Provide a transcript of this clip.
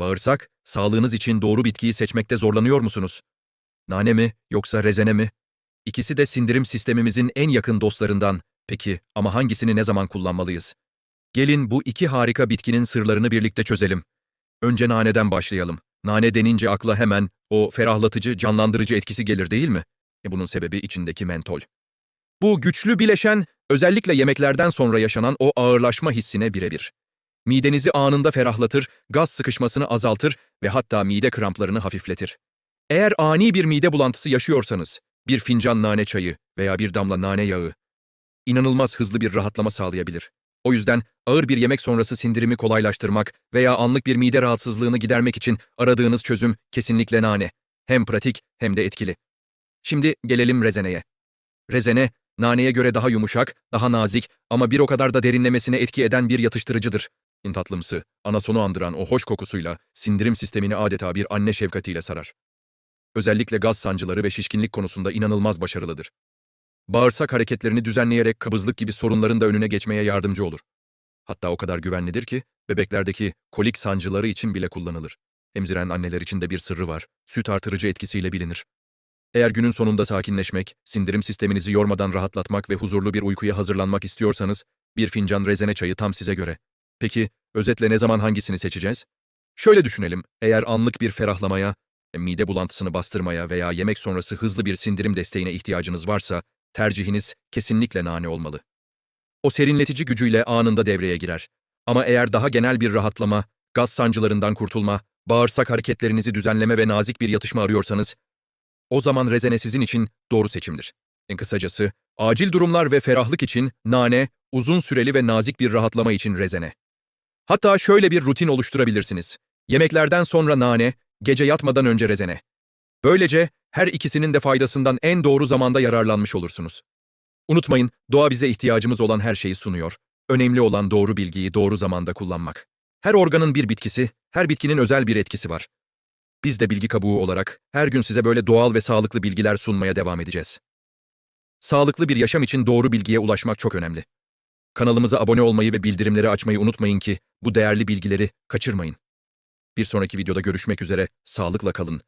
Bağırsak, sağlığınız için doğru bitkiyi seçmekte zorlanıyor musunuz? Nane mi yoksa rezene mi? İkisi de sindirim sistemimizin en yakın dostlarından. Peki ama hangisini ne zaman kullanmalıyız? Gelin bu iki harika bitkinin sırlarını birlikte çözelim. Önce naneden başlayalım. Nane denince akla hemen o ferahlatıcı, canlandırıcı etkisi gelir değil mi? E bunun sebebi içindeki mentol. Bu güçlü bileşen özellikle yemeklerden sonra yaşanan o ağırlaşma hissine birebir. Midenizi anında ferahlatır, gaz sıkışmasını azaltır ve hatta mide kramplarını hafifletir. Eğer ani bir mide bulantısı yaşıyorsanız, bir fincan nane çayı veya bir damla nane yağı inanılmaz hızlı bir rahatlama sağlayabilir. O yüzden ağır bir yemek sonrası sindirimi kolaylaştırmak veya anlık bir mide rahatsızlığını gidermek için aradığınız çözüm kesinlikle nane. Hem pratik hem de etkili. Şimdi gelelim rezeneye. Rezene, naneye göre daha yumuşak, daha nazik ama bir o kadar da derinlemesine etki eden bir yatıştırıcıdır. Tatlımsı, anasonu andıran o hoş kokusuyla sindirim sistemini adeta bir anne şefkatiyle sarar. Özellikle gaz sancıları ve şişkinlik konusunda inanılmaz başarılıdır. Bağırsak hareketlerini düzenleyerek kabızlık gibi sorunların da önüne geçmeye yardımcı olur. Hatta o kadar güvenlidir ki bebeklerdeki kolik sancıları için bile kullanılır. Emziren anneler için de bir sırrı var. Süt artırıcı etkisiyle bilinir. Eğer günün sonunda sakinleşmek, sindirim sisteminizi yormadan rahatlatmak ve huzurlu bir uykuya hazırlanmak istiyorsanız, bir fincan rezene çayı tam size göre. Peki, özetle ne zaman hangisini seçeceğiz? Şöyle düşünelim, eğer anlık bir ferahlamaya, mide bulantısını bastırmaya veya yemek sonrası hızlı bir sindirim desteğine ihtiyacınız varsa, tercihiniz kesinlikle nane olmalı. O serinletici gücüyle anında devreye girer. Ama eğer daha genel bir rahatlama, gaz sancılarından kurtulma, bağırsak hareketlerinizi düzenleme ve nazik bir yatışma arıyorsanız, o zaman rezene sizin için doğru seçimdir. En kısacası, acil durumlar ve ferahlık için nane, uzun süreli ve nazik bir rahatlama için rezene. Hatta şöyle bir rutin oluşturabilirsiniz. Yemeklerden sonra nane, gece yatmadan önce rezene. Böylece her ikisinin de faydasından en doğru zamanda yararlanmış olursunuz. Unutmayın, doğa bize ihtiyacımız olan her şeyi sunuyor. Önemli olan doğru bilgiyi doğru zamanda kullanmak. Her organın bir bitkisi, her bitkinin özel bir etkisi var. Biz de bilgi kabuğu olarak her gün size böyle doğal ve sağlıklı bilgiler sunmaya devam edeceğiz. Sağlıklı bir yaşam için doğru bilgiye ulaşmak çok önemli. Kanalımıza abone olmayı ve bildirimleri açmayı unutmayın ki bu değerli bilgileri kaçırmayın. Bir sonraki videoda görüşmek üzere, sağlıkla kalın,